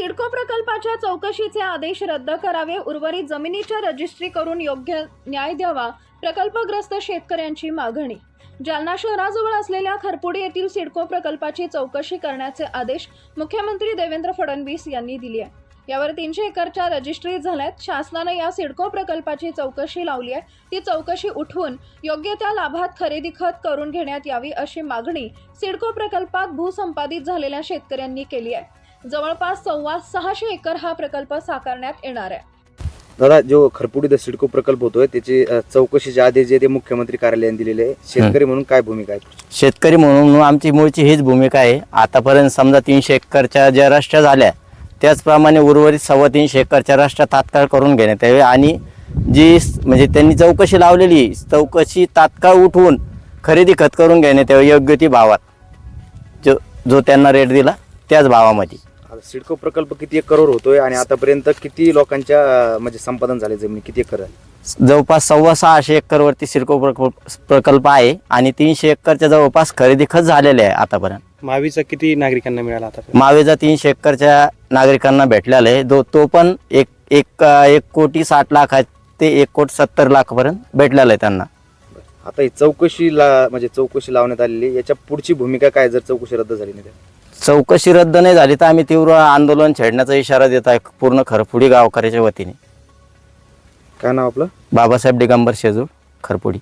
सिडको प्रकल्पाच्या चौकशीचे आदेश रद्द करावे उर्वरित जमिनीच्या रजिस्ट्री करून योग्य न्याय द्यावा प्रकल्पग्रस्त शेतकऱ्यांची मागणी. जालना शहराजवळ असलेल्या खरपुडी येथील सिडको प्रकल्पाची चौकशी करण्याचे आदेश मुख्यमंत्री देवेंद्र फडणवीस यांनी दिली आहे. यावर तीनशे एकरच्या रजिस्ट्री झाल्यात. शासनानं या सिडको प्रकल्पाची चौकशी लावली आहे. ती चौकशी उठवून योग्य त्या लाभात खरेदी खत करून घेण्यात यावी अशी मागणी सिडको प्रकल्पात भूसंपादित झालेल्या शेतकऱ्यांनी केली आहे. जवळपास सव्वा सहाशे एकर हा प्रकल्प साकारण्यात येणार आहे. दादा जो खरपुडी सिडको प्रकल्प होतोय त्याची अ, चौकशीचे आदेश जे ते मुख्यमंत्री कार्यालयाने दिलेले आहे शेतकरी म्हणून काय भूमिका आहे? शेतकरी म्हणून आमची मूळची हीच भूमिका आहे. आतापर्यंत समजा तीनशे एकरच्या ज्या रस्त्या झाल्या त्याचप्रमाणे उर्वरित सव्वा तीनशे एकरच्या रस्त्या तात्काळ करून घेण्यात यावे आणि जी स- म्हणजे त्यांनी चौकशी लावलेली आहे, चौकशी तात्काळ उठवून खरेदी खत करून घेण्यात यावे योग्य ती भावात. जो जो त्यांना रेट दिला त्याच भावामध्ये. सिडको प्रकल्प किती एकरवर होतोय आणि आतापर्यंत किती लोकांच्या म्हणजे संपादन झाले जमीन किती एकर आहे? जवळपास सव्वा सहाशे एकरवरती सिडको प्रकल्प प्रकल्प आहे आणि तीनशे एकरच्या जवळपास खरेदी खत झालेले आहे आतापर्यंत. महावीचा किती नागरिकांना मिळाला आता? मावेजा तीनशे एकरच्या नागरिकांना भेटलेला आहे. दो तो पण एक एक एक कोटी साठ लाख ते एक कोटी सत्तर लाखपर्यंत भेटलेला आहे त्यांना. आता ही चौकशी ला म्हणजे चौकशी लावण्यात आलेली. याच्या पुढची भूमिका काय जर चौकशी रद्द झाली नाही तर? चौकशी रद्द नाही झाली तर आम्ही तीव्र आंदोलन छेडण्याचा इशारा देत आहे पूर्ण खरपुडी गावकऱ्याच्या वतीने काय नाव आपलं बाबासाहेब दिगंबर शेजूळ खरपुडी